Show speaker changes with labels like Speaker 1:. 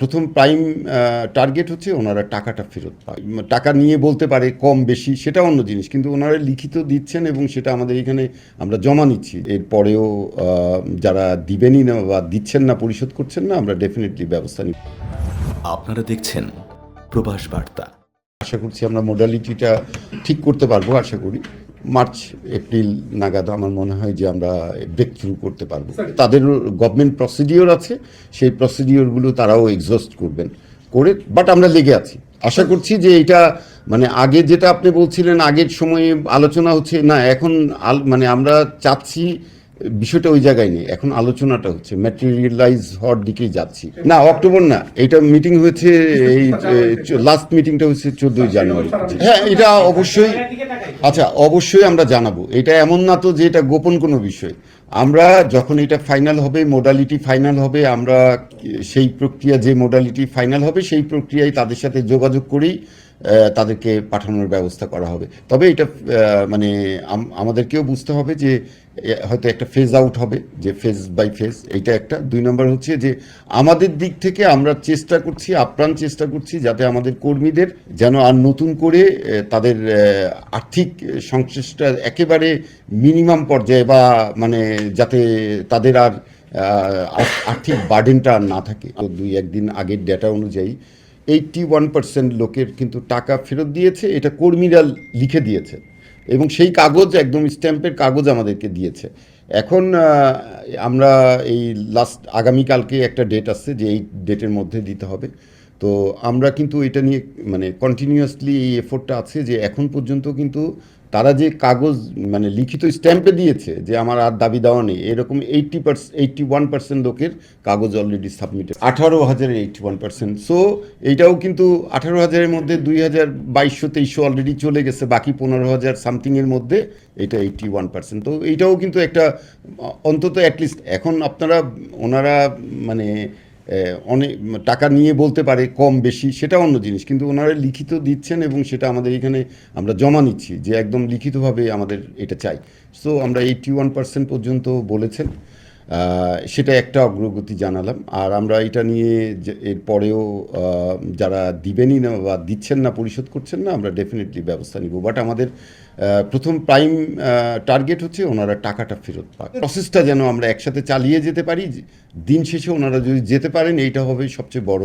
Speaker 1: প্রথম prime target হচ্ছে ওনারা টাকাটা ফেরত পায়। টাকা নিয়ে বলতে পারে কম বেশি সেটা অন্য জিনিস। কিন্তু ওনারা লিখিত দিচ্ছেন এবং সেটা আমাদের এখানে আমরা জমা নিচ্ছি। এরপরেও যারা দিবেনই না বা দিচ্ছেন না পরিশোধ করছেন না আমরা ডেফিনেটলি ব্যবস্থা নিব।
Speaker 2: আপনারা দেখছেন প্রবাস বার্তা।
Speaker 1: আশা করছি আমরা মোডালিটিটা ঠিক করতে পারব আশা করি। মার্চ এপ্রিল নাগাদ আমার মনে হয় যে আমরা ব্রেক থ্রু করতে পারব। তাদের গভর্নমেন্ট প্রসিডিওর আছে সেই প্রসিডিওরগুলো তারাও এক্সস্ট করবেন করে বাট আমরা লেগে আছি। আশা করছি যে এটা মানে আগে যেটা আপনি বলছিলেন আগের সময়ে আলোচনা হচ্ছে না এখন মানে আমরা চাচ্ছি বিষয়টা ওই জায়গায় নেই। এখন আলোচনাটা হচ্ছে ম্যাটেরিয়ালাইজ হওয়ার দিকেই যাচ্ছি। না অক্টোবর না এটা মিটিং হয়েছে এই লাস্ট মিটিংটা হচ্ছে চোদ্দই জানুয়ারি। হ্যাঁ এটা অবশ্যই আচ্ছা অবশ্যই আমরা জানাব। এটা এমন না তো যে এটা গোপন কোনো বিষয়। আমরা যখন এটা ফাইনাল হবে মোডালিটি ফাইনাল হবে, আমরা সেই প্রক্রিয়া, যে মোডালিটি ফাইনাল হবে, সেই প্রক্রিয়ায় তাদের সাথে যোগাযোগ করেই তাদেরকে পাঠানোর ব্যবস্থা করা হবে। তবে এটা মানে আমাদেরকেও বুঝতে হবে যে হয়তো একটা ফেজ আউট হবে, যে ফেজ বাই ফেজ এইটা একটা। দুই নম্বর হচ্ছে যে, আমাদের দিক থেকে আমরা চেষ্টা করছি, আপ্রাণ চেষ্টা করছি, যাতে আমাদের কর্মীদের যেন আর নতুন করে তাদের আর্থিক সংশ্লিষ্টটা একেবারে মিনিমাম পর্যায়ে বা মানে যাতে তাদের আর আর্থিক বার্ডেনটা না থাকে। দুই একদিন আগের ডেটা অনুযায়ী এইটটি ওয়ান পার্সেন্ট লোকের কিন্তু টাকা ফেরত দিয়েছে, এটা কর্মীরা লিখে দিয়েছে। এবং সেই কাগজ, একদম স্ট্যাম্পের কাগজ আমাদেরকে দিয়েছে। এখন আমরা এই লাস্ট আগামীকালকে একটা ডেট আসছে যে এই ডেটের মধ্যে দিতে হবে। তো আমরা কিন্তু এটা নিয়ে মানে কন্টিনিউয়াসলি এই এফোর্টটা আছে যে এখন পর্যন্ত কিন্তু তারা যে কাগজ মানে লিখিত স্ট্যাম্পে দিয়েছে যে আমার আর দাবি দেওয়া নেই, এরকম eighty percent eighty one percent লোকের কাগজ অলরেডি সাবমিটেড আঠারো হাজারের এইটটি ওয়ান পার্সেন্ট সো এইটাও কিন্তু আঠারো হাজারের মধ্যে দুই হাজার বাইশশো তেইশশো অলরেডি চলে গেছে, বাকি পনেরো হাজার সামথিংয়ের মধ্যে এটা এইটটি ওয়ান পার্সেন্ট তো এইটাও কিন্তু একটা অন্তত অ্যাটলিস্ট এখন আপনারা, ওনারা মানে অনেক, টাকা নিয়ে বলতে পারে কম, বেশি, সেটা অন্য জিনিস। কিন্তু ওনারা লিখিত দিচ্ছেন এবং সেটা আমাদের এখানে আমরা জমা নিচ্ছি যে একদম লিখিতভাবে আমাদের এটা চাই। সো আমরা এইটটি ওয়ান পার্সেন্ট পর্যন্ত বলেছেন। সেটা একটা অগ্রগতি জানালাম। আর আমরা এটা নিয়ে এরপরেও যারা দিবেনই না বা দিচ্ছেন না, পরিশোধ করছেন না, আমরা ডেফিনেটলি ব্যবস্থা নিব। বাট আমাদের প্রথম প্রাইম টার্গেট হচ্ছে ওনারা টাকাটা ফেরত পাক। প্রসেসটা যেন আমরা একসাথে চালিয়ে যেতে পারি, দিন শেষে ওনারা যদি যেতে পারেন, এইটা হবে সবচেয়ে বড়